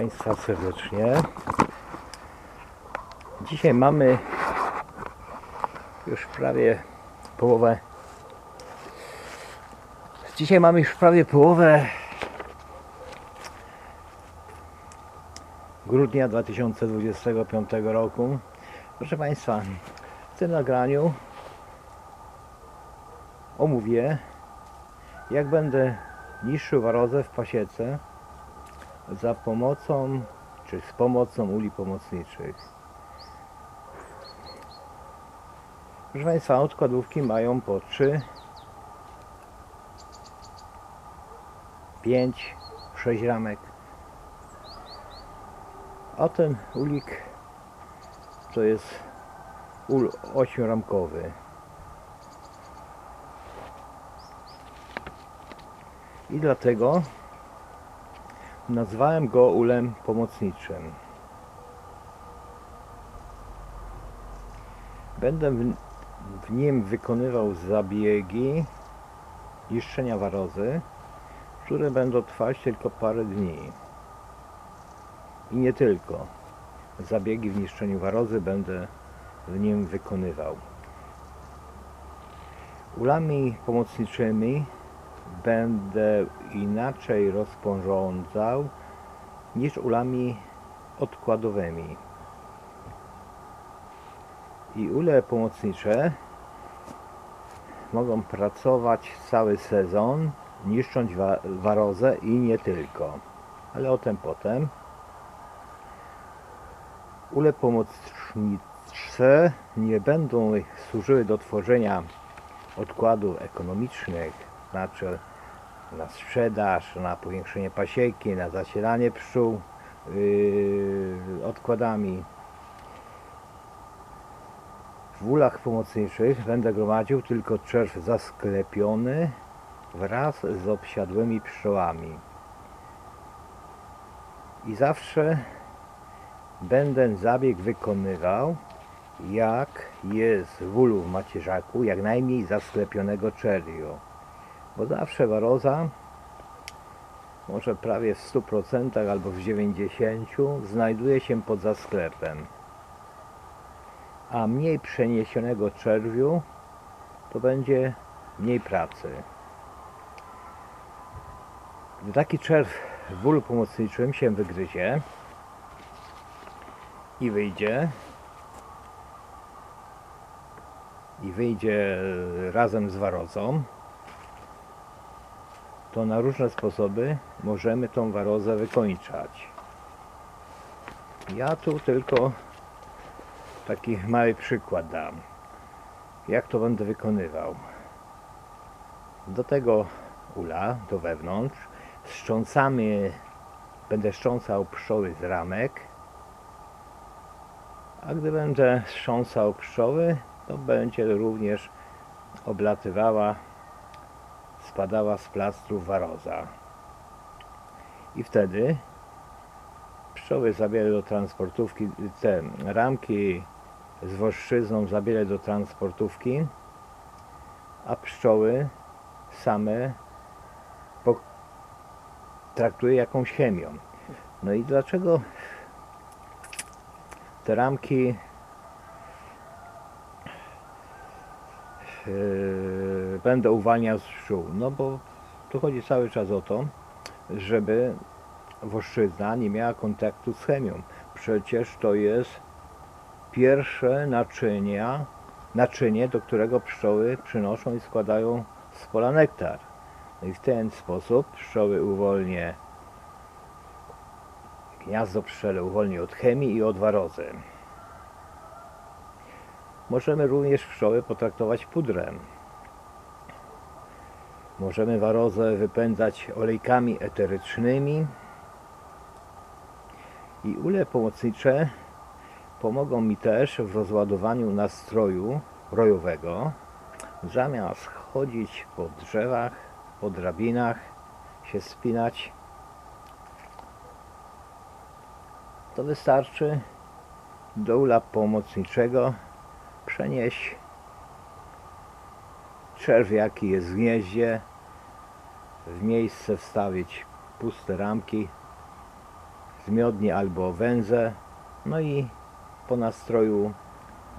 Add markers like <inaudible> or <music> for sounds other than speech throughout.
Państwa serdecznie. Dzisiaj mamy już prawie połowę. Dzisiaj mamy już prawie połowę grudnia 2025 roku. Proszę Państwa, w tym nagraniu omówię, jak będę niszczył warozę w pasiece za pomocą czy z pomocą uli pomocniczych. Proszę Państwa, odkładówki mają po 3, 5, 6 ramek. A ten ulik to jest ul 8-ramkowy. I dlatego nazwałem go ulem pomocniczym. Będę w, nim wykonywał zabiegi niszczenia warozy, które będą trwać tylko parę dni. I nie tylko. Zabiegi w niszczeniu warozy będę w nim wykonywał. Ulami pomocniczymi będę inaczej rozporządzał niż ulami odkładowymi. I ule pomocnicze mogą pracować cały sezon, niszcząc wa warozę i nie tylko. Ale o tym potem. Ule pomocnicze nie będą służyły do tworzenia odkładów ekonomicznych, znaczy na sprzedaż, na powiększenie pasieki, na zasilanie pszczół yy, odkładami. W ulach pomocniczych będę gromadził tylko czerw zasklepiony wraz z obsiadłymi pszczołami. I zawsze będę zabieg wykonywał jak jest w ulu w macierzaku, jak najmniej zasklepionego czerwiu bo zawsze waroza może prawie w 100% albo w 90% znajduje się pod zasklepem a mniej przeniesionego czerwiu to będzie mniej pracy. Gdy taki czerw w bólu pomocniczym się wygryzie i wyjdzie i wyjdzie razem z warozą to na różne sposoby możemy tą warozę wykończać. Ja tu tylko taki mały przykład dam. Jak to będę wykonywał. Do tego ula, do wewnątrz, strząsamy, będę strząsał pszczoły z ramek, a gdy będę strząsał pszczoły, to będzie również oblatywała spadała z plastrów waroza. I wtedy pszczoły zabierę do transportówki, te ramki z woszczyzną zabierę do transportówki, a pszczoły same traktuję jakąś chemią. No i dlaczego te ramki Yy, będę uwalniał z. No bo tu chodzi cały czas o to, żeby woszczyzna nie miała kontaktu z chemią. Przecież to jest pierwsze naczynia, naczynie, do którego pszczoły przynoszą i składają z pola nektar. No i w ten sposób pszczoły uwolnię gniazdo pszczele uwolni od chemii i od warozy. Możemy również pszczoły potraktować pudrem. Możemy warozę wypędzać olejkami eterycznymi i ule pomocnicze pomogą mi też w rozładowaniu nastroju rojowego. Zamiast chodzić po drzewach, po drabinach, się spinać, to wystarczy do ula pomocniczego przenieść czerw jaki jest w gnieździe w miejsce wstawić puste ramki zmiodnie albo węże, no i po nastroju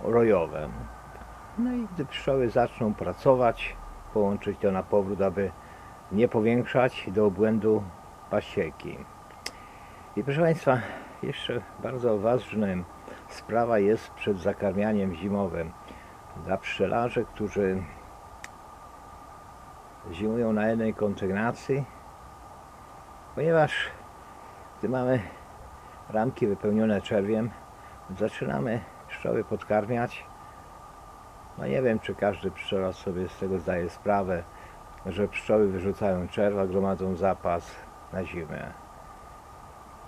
rojowym. No i gdy pszczoły zaczną pracować, połączyć to na powrót, aby nie powiększać do obłędu pasieki. I proszę Państwa, jeszcze bardzo ważnym sprawa jest przed zakarmianiem zimowym. Dla pszczelarzy, którzy zimują na jednej kondygnacji, ponieważ gdy mamy ramki wypełnione czerwiem, zaczynamy pszczoły podkarmiać. No nie wiem, czy każdy pszczelarz sobie z tego zdaje sprawę, że pszczoły wyrzucają czerwa, gromadzą zapas na zimę.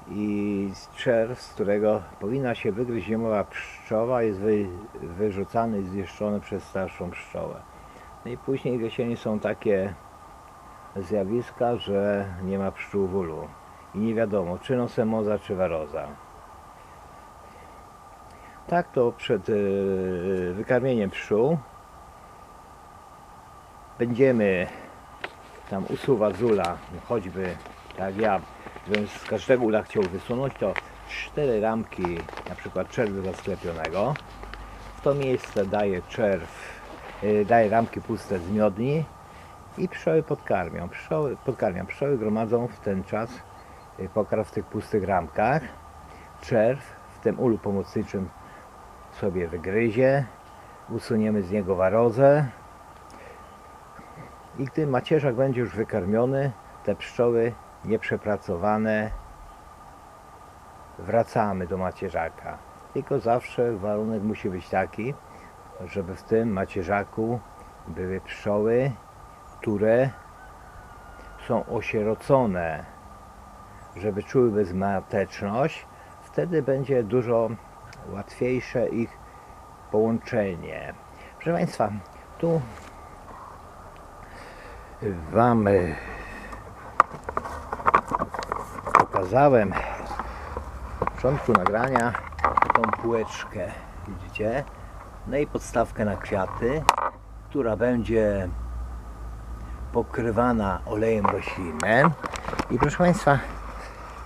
I czerw, z którego powinna się wygryźć zimowa pszczoła, jest wy, wyrzucany i zniszczony przez starszą pszczołę. No i później w jesieni są takie zjawiska, że nie ma pszczół w ulu. I nie wiadomo, czy nosemoza, czy waroza. Tak to przed yy, wykarmieniem pszczół będziemy tam usuwać z ula, choćby tak ja, gdybym z każdego ula chciał wysunąć, to cztery ramki na przykład czerwu zasklepionego. W to miejsce daję czerw, daję ramki puste z miodni i pszczoły podkarmią. Pszczoły, podkarmiam. Pszczoły gromadzą w ten czas yy, pokarm w tych pustych ramkach. Czerw w tym ulu pomocniczym sobie wygryzie, usuniemy z niego warozę i gdy macierzak będzie już wykarmiony, te pszczoły nieprzepracowane wracamy do macierzaka. Tylko zawsze warunek musi być taki, żeby w tym macierzaku były pszczoły, które są osierocone, żeby czuły bezmateczność. Wtedy będzie dużo łatwiejsze ich połączenie. Proszę Państwa, tu Wam y, pokazałem w początku nagrania tą półeczkę, widzicie? No i podstawkę na kwiaty, która będzie pokrywana olejem roślinnym. I proszę Państwa,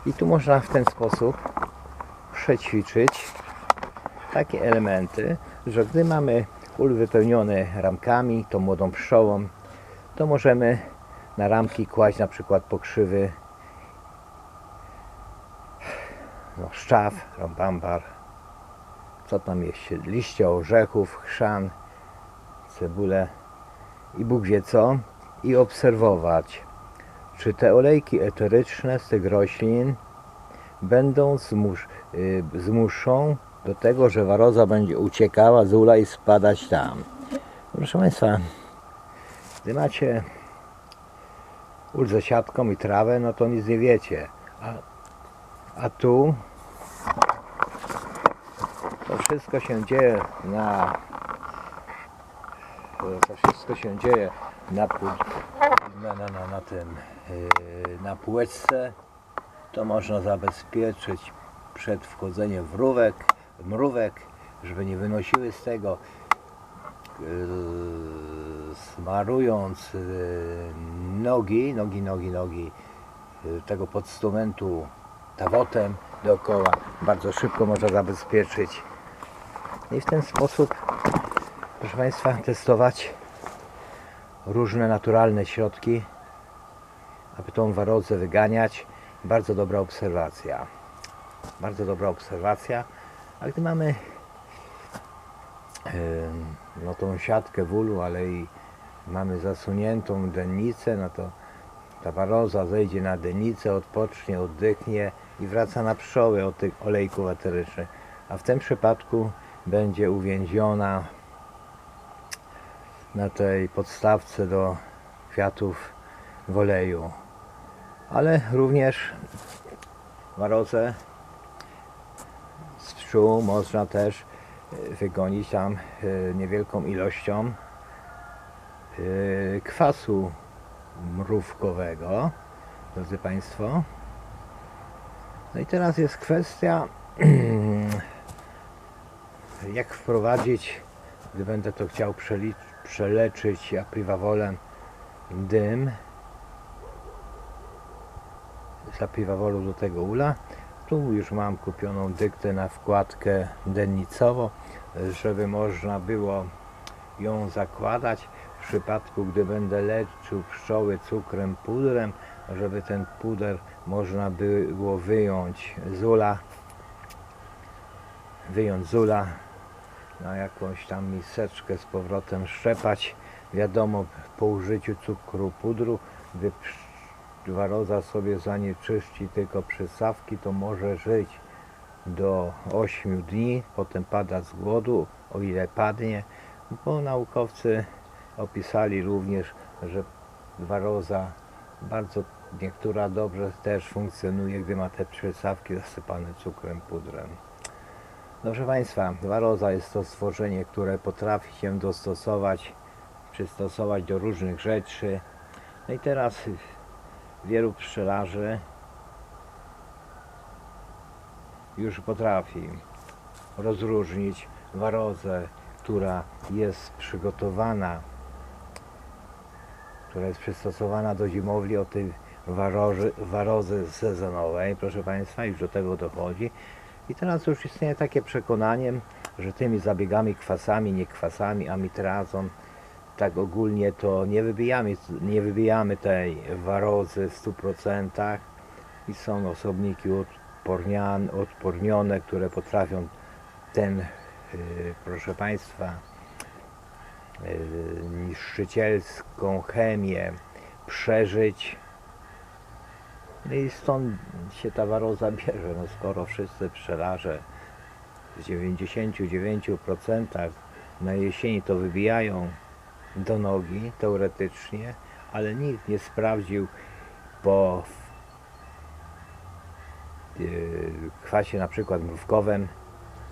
i tu można w ten sposób przećwiczyć takie elementy, że gdy mamy ul wypełniony ramkami, tą młodą pszczołą, to możemy na ramki kłaść na przykład pokrzywy no, szczaw, rąbambar, co tam jeszcze, liście orzechów, chrzan, cebulę i Bóg wie co i obserwować, czy te olejki eteryczne z tych roślin będą zmus, y, zmuszą do tego, że waroza będzie uciekała z ula i spadać tam. Proszę Państwa, gdy macie ul ze siatką i trawę, no to nic nie wiecie. A, a tu to wszystko się dzieje na to wszystko się dzieje na, na, na, na, na tym yy, na półeczce. To można zabezpieczyć przed wchodzeniem wrówek, mrówek, żeby nie wynosiły z tego yy, smarując yy, nogi, nogi, nogi, nogi tego podstumentu tawotem dookoła. Bardzo szybko można zabezpieczyć i w ten sposób proszę Państwa testować różne naturalne środki aby tą warozę wyganiać. Bardzo dobra obserwacja. Bardzo dobra obserwacja. A gdy mamy no tą siatkę w ulu, ale i mamy zasuniętą dennicę, no to ta waroza zejdzie na dennicę, odpocznie, oddychnie i wraca na pszczoły od tych olejków eterycznych. A w tym przypadku będzie uwięziona na tej podstawce do kwiatów w oleju. Ale również warozę z pszczół można też e, wygonić tam e, niewielką ilością e, kwasu mrówkowego, drodzy Państwo. No i teraz jest kwestia, <clears throat> jak wprowadzić, gdy będę to chciał przeleczyć apriwawolem dym. Z apriwawolu do tego ula, Tu już mam kupioną dyktę na wkładkę dennicową, żeby można było ją zakładać. W przypadku, gdy będę leczył pszczoły cukrem pudrem, żeby ten puder można było wyjąć z ula, wyjąć z ula, na jakąś tam miseczkę z powrotem szczepać. Wiadomo, po użyciu cukru pudru, gdy waroza sobie zanieczyści tylko przysawki, to może żyć do 8 dni, potem pada z głodu, o ile padnie, bo naukowcy opisali również, że waroza bardzo niektóra dobrze też funkcjonuje, gdy ma te przysawki zasypane cukrem pudrem. Proszę Państwa, waroza jest to stworzenie, które potrafi się dostosować, przystosować do różnych rzeczy. No i teraz wielu pszczelarzy już potrafi rozróżnić warozę, która jest przygotowana, która jest przystosowana do zimowli od tej warozy sezonowej. Proszę Państwa, już do tego dochodzi. I teraz już istnieje takie przekonanie, że tymi zabiegami, kwasami, nie kwasami, amitrazą, tak ogólnie to nie wybijamy, nie wybijamy tej warozy w 100% i są osobniki odpornione, które potrafią ten, yy, proszę Państwa, yy, niszczycielską chemię przeżyć. No i stąd się ta waroza bierze, no skoro wszyscy pszczelarze w 99% na jesieni to wybijają do nogi teoretycznie, ale nikt nie sprawdził po yy, kwasie na przykład mrówkowym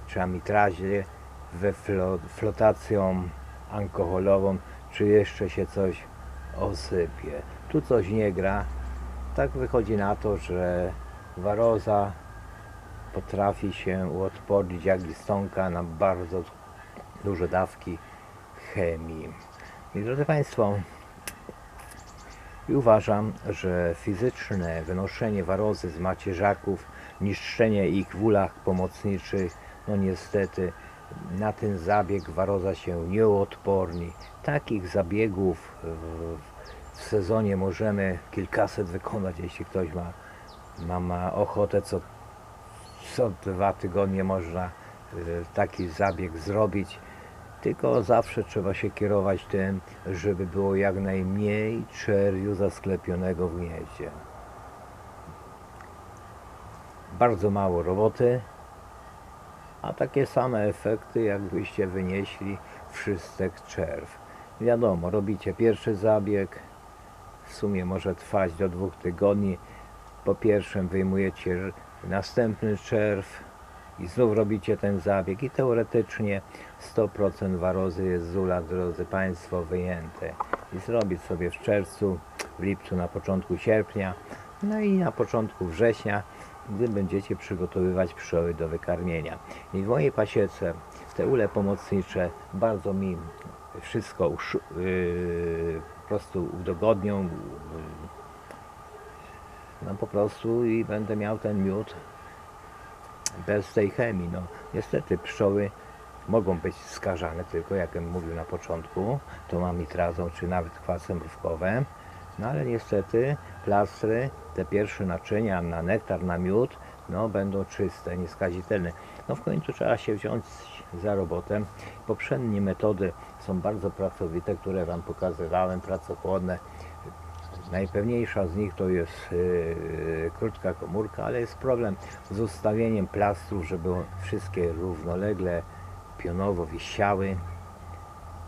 czy amitrazie we flo, flotacją alkoholową, czy jeszcze się coś osypie. Tu coś nie gra. Tak wychodzi na to, że waroza potrafi się uodpornić jak listonka na bardzo duże dawki chemii. I drodzy Państwo, i uważam, że fizyczne wynoszenie warozy z macierzaków, niszczenie ich w ulach pomocniczych, no niestety na ten zabieg waroza się nie uodporni. Takich zabiegów w, w sezonie możemy kilkaset wykonać, jeśli ktoś ma, ma, ma ochotę, co, co dwa tygodnie można y, taki zabieg zrobić. Tylko zawsze trzeba się kierować tym, żeby było jak najmniej czerwiu zasklepionego w gnieździe. Bardzo mało roboty, a takie same efekty, jakbyście wynieśli wszystek czerw. Wiadomo, robicie pierwszy zabieg, w sumie może trwać do dwóch tygodni. Po pierwszym wyjmujecie następny czerw i znów robicie ten zabieg i teoretycznie 100% warozy jest z ula, drodzy Państwo, wyjęte. I zrobić sobie w czerwcu, w lipcu, na początku sierpnia, no i na początku września, gdy będziecie przygotowywać pszczoły do wykarmienia. I w mojej pasiece te ule pomocnicze bardzo mi wszystko yy, po prostu udogodnią. No po prostu i będę miał ten miód bez tej chemii. No, niestety pszczoły mogą być skażane tylko, jak mówił na początku, tą amitrazą czy nawet kwasem mrówkowym. No ale niestety plastry, te pierwsze naczynia na nektar, na miód, no będą czyste, nieskazitelne. No w końcu trzeba się wziąć za robotę. Poprzednie metody są bardzo pracowite, które Wam pokazywałem, pracochłodne. Najpewniejsza z nich to jest yy, krótka komórka, ale jest problem z ustawieniem plastrów, żeby wszystkie równolegle pionowo wisiały.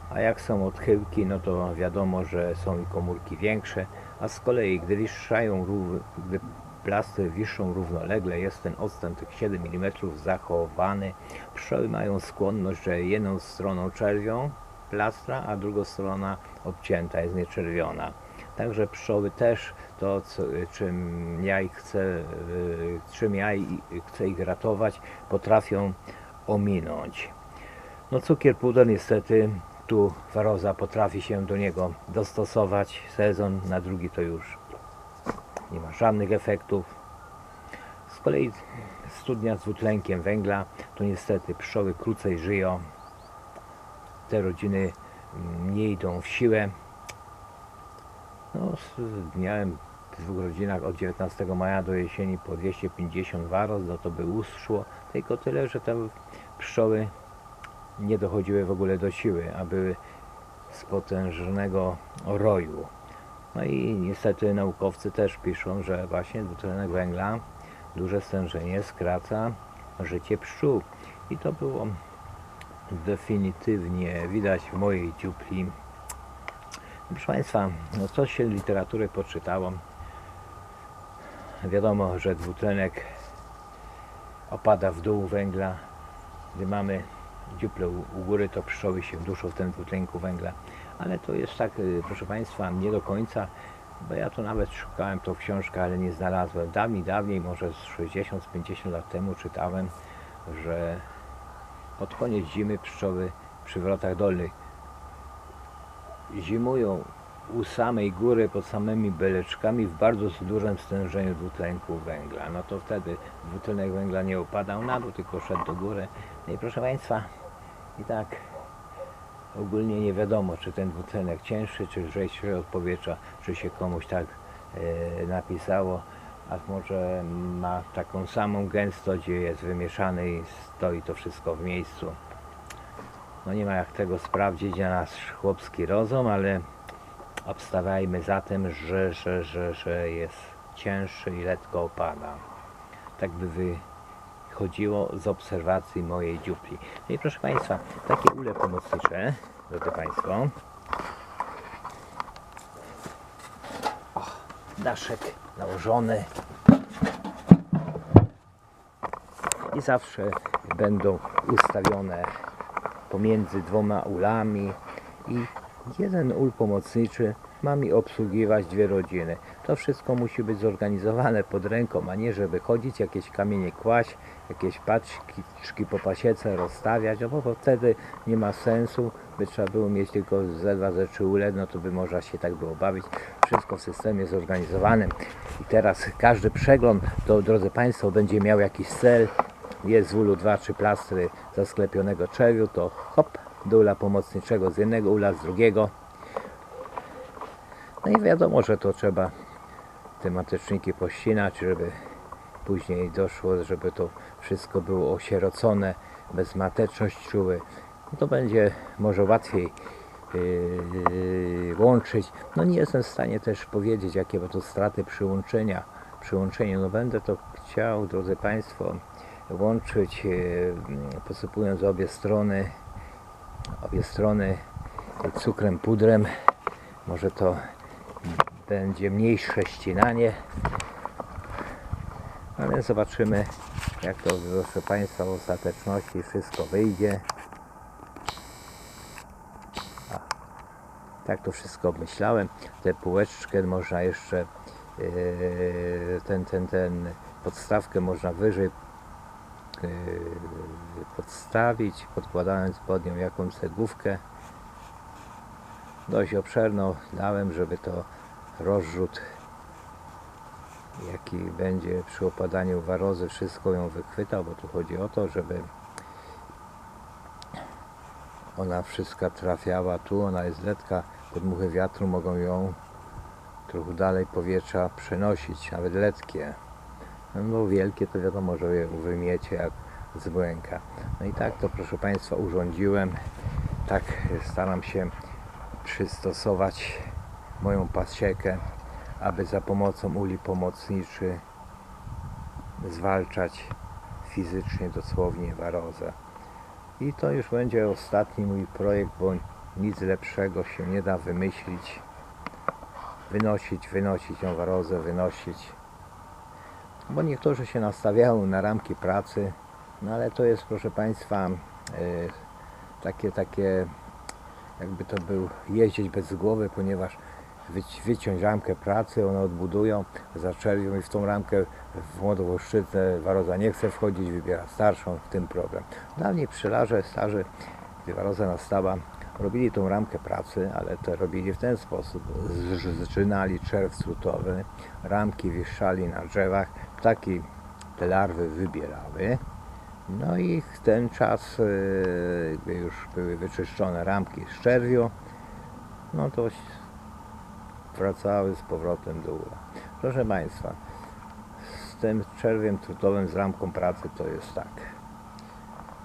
A jak są odchyłki, no to wiadomo, że są i komórki większe, a z kolei gdy wiszczają, rów- gdy plastry wiszą równolegle, jest ten odstęp tych 7 mm zachowany. Pszczoły mają skłonność, że jedną stroną czerwią plastra, a drugą strona obcięta, jest nieczerwiona. Także pszczoły też to, co, czym ja ich chcę, y, czym ja i- chcę ich ratować, potrafią ominąć. No cukier puder niestety tu waroza potrafi się do niego dostosować. Sezon na drugi to już nie ma żadnych efektów. Z kolei studnia z dwutlenkiem węgla, to niestety pszczoły krócej żyją. Te rodziny nie idą w siłę. No, miałem w dwóch rodzinach od 19 maja do jesieni po 250 waroz, no to by uszło. Tylko tyle, że te pszczoły nie dochodziły w ogóle do siły, a były z potężnego roju. No i niestety naukowcy też piszą, że właśnie dwutlenek węgla, duże stężenie skraca życie pszczół. I to było definitywnie widać w mojej dziupli. Proszę Państwa, no coś się literatury poczytało. Wiadomo, że dwutlenek opada w dół węgla. Gdy mamy dziuplę u góry, to pszczoły się duszą w tym dwutlenku węgla. Ale to jest tak, y, proszę Państwa, nie do końca, bo ja to nawet szukałem to w książkach, ale nie znalazłem. Dawniej, dawniej, może z 60-50 lat temu czytałem, że pod koniec zimy pszczoły przy wrotach dolnych zimują u samej góry, pod samymi beleczkami w bardzo dużym stężeniu dwutlenku węgla. No to wtedy dwutlenek węgla nie opadał na dół, tylko szedł do góry. No i proszę Państwa, i tak ogólnie nie wiadomo, czy ten dwutlenek cięższy, czy lżejszy od powietrza, czy się komuś tak e, napisało, a może ma taką samą gęstość, gdzie jest wymieszany i stoi to wszystko w miejscu. No nie ma jak tego sprawdzić na nasz chłopski rozum, ale obstawiajmy za tym, że, że, że, że jest cięższy i lekko opada. Tak by wychodziło z obserwacji mojej dziupli. No i proszę Państwa, takie ule pomocnicze, drodzy Państwo. O, daszek nałożony. I zawsze będą ustawione pomiędzy dwoma ulami i jeden ul pomocniczy ma mi obsługiwać dwie rodziny. To wszystko musi być zorganizowane pod ręką, a nie żeby chodzić, jakieś kamienie kłaść, jakieś paczki po pasiece rozstawiać, no bo wtedy nie ma sensu, by trzeba było mieć tylko ze dwa, ze trzy ule, no to by można się tak było bawić. Wszystko w systemie zorganizowanym. I teraz każdy przegląd, to drodzy Państwo, będzie miał jakiś cel, jest w ulu dwa, trzy plastry zasklepionego czewiu, to hop, do ula pomocniczego z jednego ula, z drugiego. No i wiadomo, że to trzeba te mateczniki pościnać, żeby później doszło, żeby to wszystko było osierocone, bezmateczność czuły. No to będzie może łatwiej yy, łączyć. No nie jestem w stanie też powiedzieć, jakie będą straty przyłączenia. Przyłączenie, no będę to chciał, drodzy Państwo, łączyć, yy, posypując obie strony, obie strony cukrem, pudrem. Może to będzie mniejsze ścinanie, ale zobaczymy, jak to, proszę Państwa, w ostateczności wszystko wyjdzie. A, tak to wszystko obmyślałem. Tę półeczkę można jeszcze, yy, ten, ten, ten, podstawkę można wyżej yy, podstawić, podkładając pod nią jakąś cegłówkę. Dość obszerną dałem, żeby to rozrzut jaki będzie przy opadaniu warozy, wszystko ją wychwytał, bo tu chodzi o to, żeby ona wszystko trafiała tu, ona jest letka, podmuchy wiatru mogą ją trochę dalej powietrza przenosić, nawet letkie. No bo wielkie to wiadomo, że je wymiecie jak z błęka. No i tak to proszę Państwa urządziłem, tak staram się przystosować moją pasiekę, aby za pomocą uli pomocniczy zwalczać fizycznie dosłownie warozę. I to już będzie ostatni mój projekt, bo nic lepszego się nie da wymyślić. Wynosić, wynosić tą warozę, wynosić. Bo niektórzy się nastawiają na ramki pracy, no ale to jest proszę Państwa e, takie, takie jakby to był jeździć bez głowy, ponieważ wyciąć ramkę pracy, one odbudują, zaczepią i w tą ramkę w młodowoszczyznę waroza nie chce wchodzić, wybiera starszą, w tym problem. Dawniej pszczelarze, starzy, gdy waroza nastała, robili tą ramkę pracy, ale to robili w ten sposób. Zaczynali czerw strutowy, ramki wieszali na drzewach, ptaki te larwy wybierały. No i w ten czas, gdy już były wyczyszczone ramki z czerwiu, no to wracały z powrotem do ula. Proszę Państwa, z tym czerwiem trutowym, z ramką pracy to jest tak.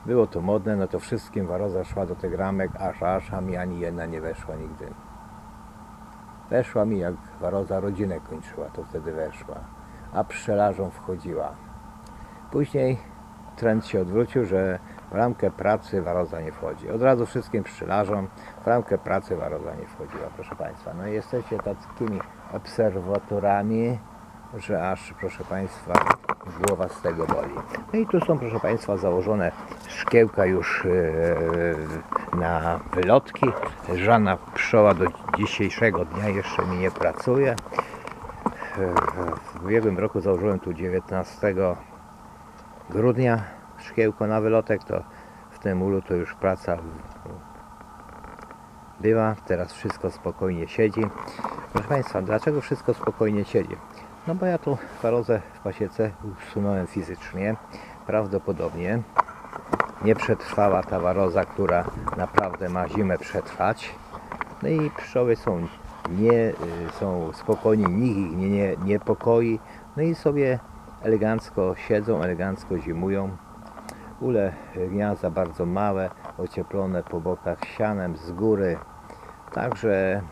Było to modne, no to wszystkim waroza szła do tych ramek, aż aż, a mi ani jedna nie weszła nigdy. Weszła mi jak waroza rodzinę kończyła, to wtedy weszła, a pszczelarzom wchodziła. Później trend się odwrócił, że w ramkę pracy waroza nie wchodzi. Od razu wszystkim pszczelarzom w ramkę pracy waroza nie wchodziła, proszę Państwa. No jesteście takimi obserwatorami, że aż, proszę Państwa, głowa z tego boli. No i tu są, proszę Państwa, założone szkiełka już e, na wylotki. Żadna pszczoła do dzisiejszego dnia jeszcze mi nie pracuje. E, W ubiegłym roku założyłem tu 19 grudnia szkiełko na wylotek, to w tym ulu to już praca była. Teraz wszystko spokojnie siedzi. Proszę Państwa, dlaczego wszystko spokojnie siedzi? No bo ja tu parozę w pasiece usunąłem fizycznie. Prawdopodobnie nie przetrwała ta waroza, która naprawdę ma zimę przetrwać. No i pszczoły są, nie, y, są spokojni, nikt ich nie, nie niepokoi. No i sobie elegancko siedzą, elegancko zimują. Ule gniazda bardzo małe, ocieplone po bokach sianem z góry. Także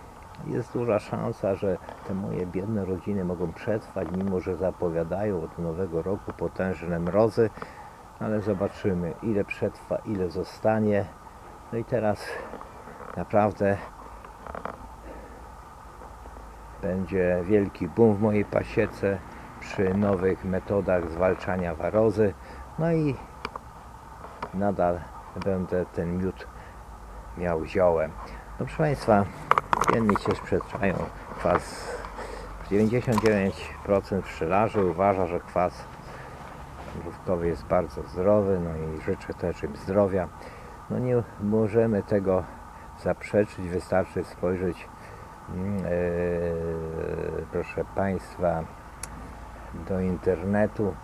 jest duża szansa, że te moje biedne rodziny mogą przetrwać, mimo że zapowiadają od nowego roku potężne mrozy. Ale zobaczymy, ile przetrwa, ile zostanie. No i teraz naprawdę będzie wielki boom w mojej pasiece przy nowych metodach zwalczania warozy. No i nadal będę ten miód miał ziołem. No proszę Państwa, jedni się sprzeczają kwas. 99% pszczelarzy uważa, że kwas mrówkowy jest bardzo zdrowy, no i życzę też im zdrowia. No nie możemy tego zaprzeczyć, wystarczy spojrzeć e, proszę Państwa do internetu,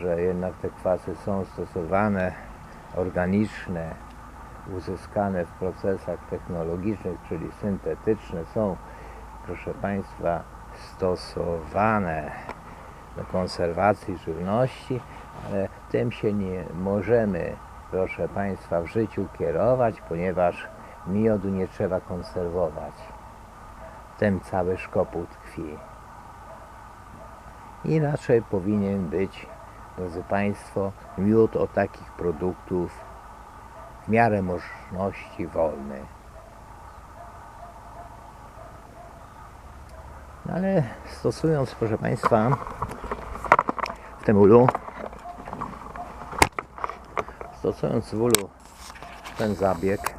że jednak te kwasy są stosowane organiczne, uzyskane w procesach technologicznych, czyli syntetyczne, są, proszę Państwa, stosowane do konserwacji żywności, ale tym się nie możemy, proszę Państwa, w życiu kierować, ponieważ miodu nie trzeba konserwować. W tym cały szkopuł tkwi. I raczej powinien być, drodzy Państwo, miód od takich produktów w miarę możliwości wolny. No ale stosując, proszę Państwa, w tym ulu, stosując w ulu ten zabieg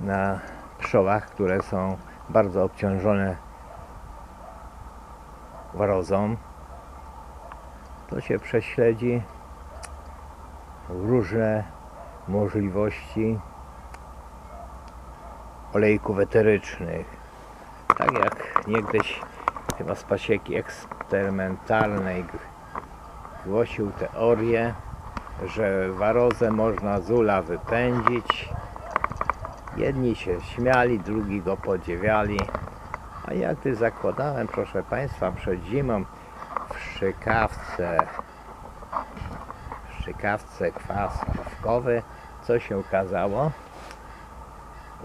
na pszczołach, które są bardzo obciążone warozą, to się prześledzi różne możliwości olejków eterycznych. Tak jak niegdyś chyba z pasieki eksperymentalnej głosił teorię, że warozę można z ula wypędzić. Jedni się śmiali, drugi go podziwiali. A ja gdy zakładałem, proszę Państwa, przed zimą szczykawce, szczykawce kwas ławkowy, co się okazało?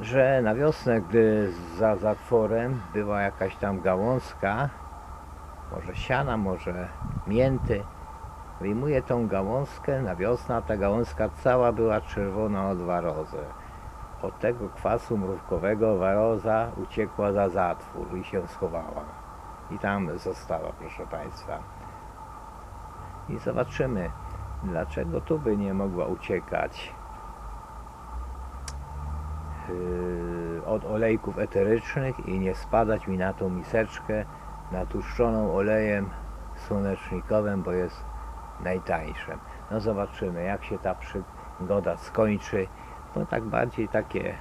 Że na wiosnę, gdy za zatworem była jakaś tam gałązka, może siana, może mięty, wyjmuję tą gałązkę na wiosnę, ta gałązka cała była czerwona od warozy. Od tego kwasu mrówkowego waroza uciekła za zatwór i się schowała. I tam została, proszę Państwa. I zobaczymy, dlaczego tu by nie mogła uciekać yy, od olejków eterycznych i nie spadać mi na tą miseczkę natłuszczoną olejem słonecznikowym, bo jest najtańszym. No zobaczymy, jak się ta przygoda skończy. To tak bardziej takie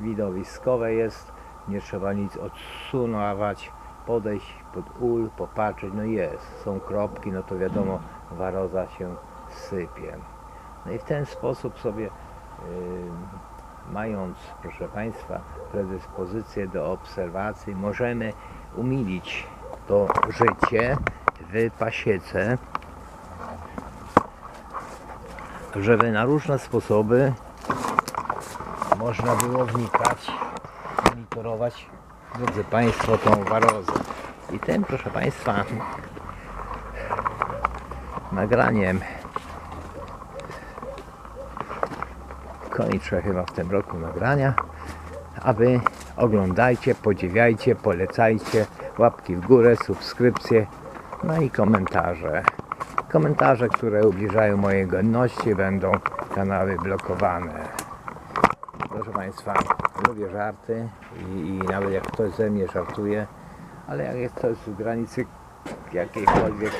widowiskowe jest. Nie trzeba nic odsunować, podejść pod ul, popatrzeć, no jest, są kropki, no to wiadomo, waroza się sypie. No i w ten sposób sobie, yy, mając, proszę Państwa, predyspozycję do obserwacji, możemy umilić to życie w pasiece, żeby na różne sposoby można było wnikać, monitorować, drodzy Państwo, tą warozę. I tym, proszę Państwa, nagraniem kończę chyba w tym roku nagrania, a Wy oglądajcie, podziwiajcie, polecajcie, łapki w górę, subskrypcje, no i komentarze. Komentarze, które ubliżają mojej godności, będą kanały blokowane. Proszę Państwa, lubię żarty i, i nawet jak ktoś ze mnie żartuje, ale jak jest to w granicy jakiejkolwiek,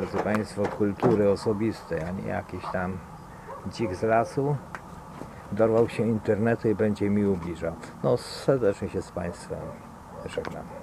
drodzy Państwo, kultury osobistej, a nie jakiś tam dzik z lasu, dorwał się internetu i będzie mi ubliżał. No serdecznie się z Państwem żegnam.